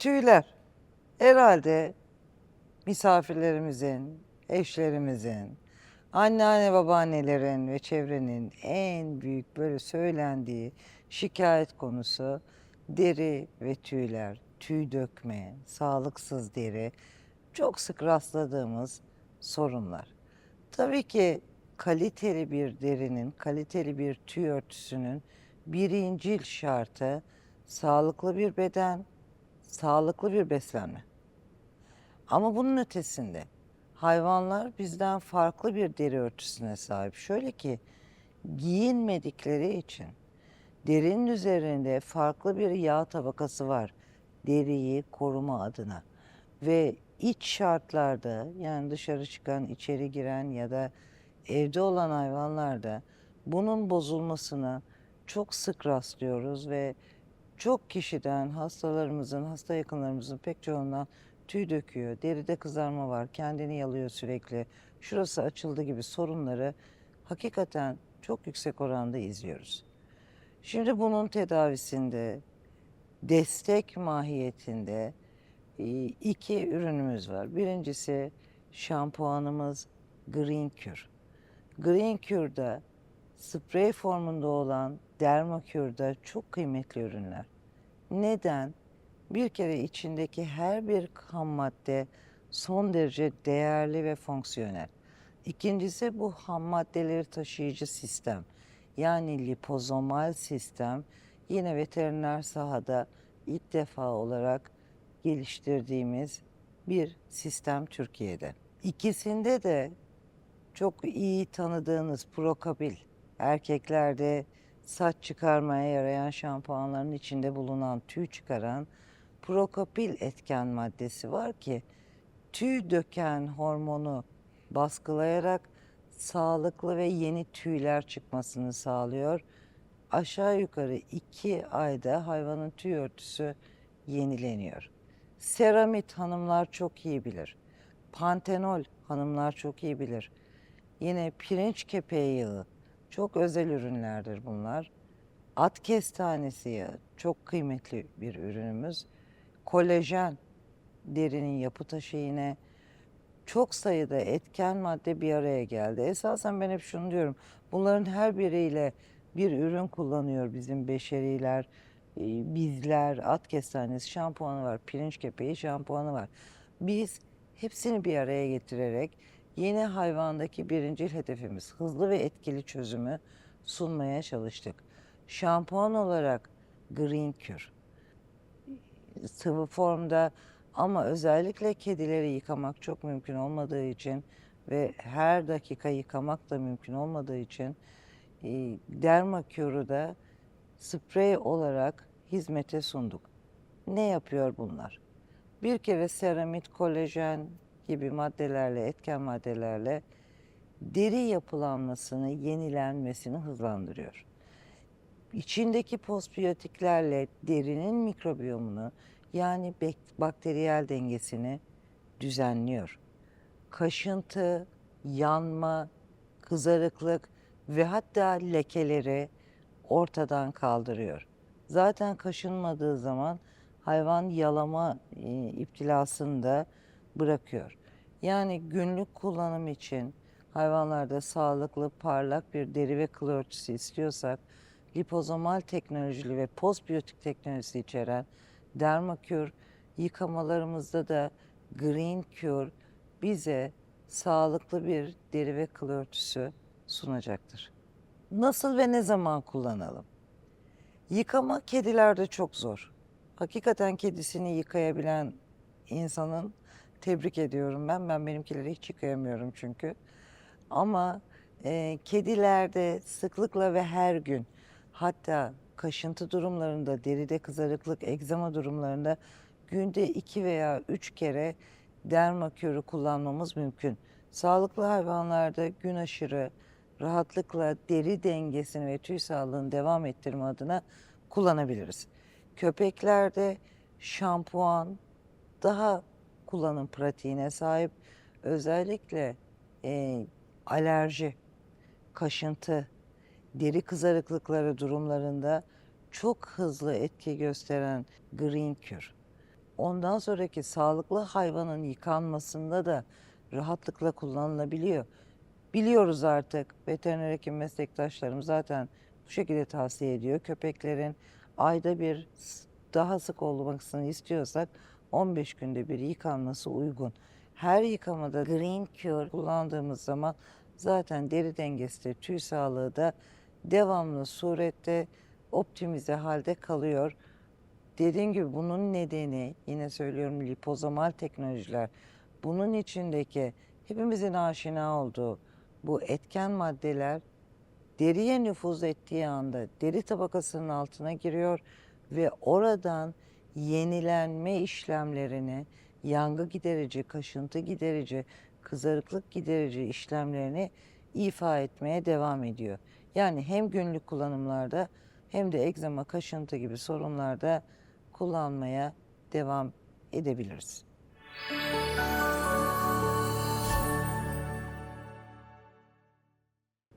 tüyler. Herhalde misafirlerimizin, eşlerimizin, anneanne babaannelerin ve çevrenin en büyük böyle söylendiği şikayet konusu deri ve tüyler, tüy dökme, sağlıksız deri çok sık rastladığımız sorunlar. Tabii ki kaliteli bir derinin, kaliteli bir tüy örtüsünün birincil şartı sağlıklı bir beden, sağlıklı bir beslenme. Ama bunun ötesinde hayvanlar bizden farklı bir deri örtüsüne sahip. Şöyle ki giyinmedikleri için derinin üzerinde farklı bir yağ tabakası var. Deriyi koruma adına. Ve iç şartlarda yani dışarı çıkan, içeri giren ya da evde olan hayvanlarda bunun bozulmasına çok sık rastlıyoruz ve çok kişiden, hastalarımızın, hasta yakınlarımızın pek çoğundan tüy döküyor, deride kızarma var, kendini yalıyor sürekli, şurası açıldı gibi sorunları hakikaten çok yüksek oranda izliyoruz. Şimdi bunun tedavisinde, destek mahiyetinde e, iki ürünümüz var. Birincisi şampuanımız Green Cure. Green Cure'da sprey formunda olan Dermacure'da çok kıymetli ürünler. Neden? Bir kere içindeki her bir ham madde son derece değerli ve fonksiyonel. İkincisi bu ham maddeleri taşıyıcı sistem. Yani lipozomal sistem yine veteriner sahada ilk defa olarak geliştirdiğimiz bir sistem Türkiye'de. İkisinde de çok iyi tanıdığınız Prokabil erkeklerde saç çıkarmaya yarayan şampuanların içinde bulunan tüy çıkaran Prokapil etken maddesi var ki tüy döken hormonu baskılayarak sağlıklı ve yeni tüyler çıkmasını sağlıyor. Aşağı yukarı iki ayda hayvanın tüy örtüsü yenileniyor. Seramit hanımlar çok iyi bilir. Pantenol hanımlar çok iyi bilir. Yine pirinç kepeği yağı çok özel ürünlerdir bunlar. At kestanesi yağı çok kıymetli bir ürünümüz. Kolajen derinin yapı taşı yine çok sayıda etken madde bir araya geldi. Esasen ben hep şunu diyorum. Bunların her biriyle bir ürün kullanıyor bizim beşeriler, e, bizler, at kestanesi şampuanı var, pirinç kepeği şampuanı var. Biz hepsini bir araya getirerek yeni hayvandaki birincil hedefimiz hızlı ve etkili çözümü sunmaya çalıştık. Şampuan olarak Green Cure sıvı formda ama özellikle kedileri yıkamak çok mümkün olmadığı için ve her dakika yıkamak da mümkün olmadığı için e, Dermacure'u da sprey olarak hizmete sunduk. Ne yapıyor bunlar? Bir kere seramit, kolajen gibi maddelerle, etken maddelerle deri yapılanmasını, yenilenmesini hızlandırıyor. İçindeki postbiyotiklerle derinin mikrobiyomunu yani bakteriyel dengesini düzenliyor. Kaşıntı, yanma, kızarıklık ve hatta lekeleri ortadan kaldırıyor. Zaten kaşınmadığı zaman hayvan yalama e, bırakıyor. Yani günlük kullanım için hayvanlarda sağlıklı, parlak bir deri ve kıl örtüsü istiyorsak lipozomal teknolojili ve postbiyotik teknolojisi içeren Dermacure yıkamalarımızda da Green Cure bize sağlıklı bir deri ve kıl örtüsü sunacaktır. Nasıl ve ne zaman kullanalım? Yıkama kedilerde çok zor. Hakikaten kedisini yıkayabilen insanın tebrik ediyorum ben. Ben benimkileri hiç yıkayamıyorum çünkü. Ama e, kedilerde sıklıkla ve her gün hatta kaşıntı durumlarında, deride kızarıklık, egzama durumlarında günde iki veya üç kere dermakürü kullanmamız mümkün. Sağlıklı hayvanlarda gün aşırı rahatlıkla deri dengesini ve tüy sağlığını devam ettirme adına kullanabiliriz. Köpeklerde şampuan daha kullanım pratiğine sahip. Özellikle e, alerji, kaşıntı, deri kızarıklıkları durumlarında çok hızlı etki gösteren Green Cure. ondan sonraki sağlıklı hayvanın yıkanmasında da rahatlıkla kullanılabiliyor. Biliyoruz artık veteriner hekim meslektaşlarım zaten bu şekilde tavsiye ediyor. Köpeklerin ayda bir daha sık olmasını istiyorsak 15 günde bir yıkanması uygun. Her yıkamada Green Cure kullandığımız zaman zaten deri dengesi de tüy sağlığı da devamlı surette optimize halde kalıyor. Dediğim gibi bunun nedeni yine söylüyorum lipozomal teknolojiler. Bunun içindeki hepimizin aşina olduğu bu etken maddeler deriye nüfuz ettiği anda deri tabakasının altına giriyor ve oradan yenilenme işlemlerini, yangı giderici, kaşıntı giderici, kızarıklık giderici işlemlerini ifa etmeye devam ediyor. Yani hem günlük kullanımlarda hem de egzama, kaşıntı gibi sorunlarda kullanmaya devam edebiliriz.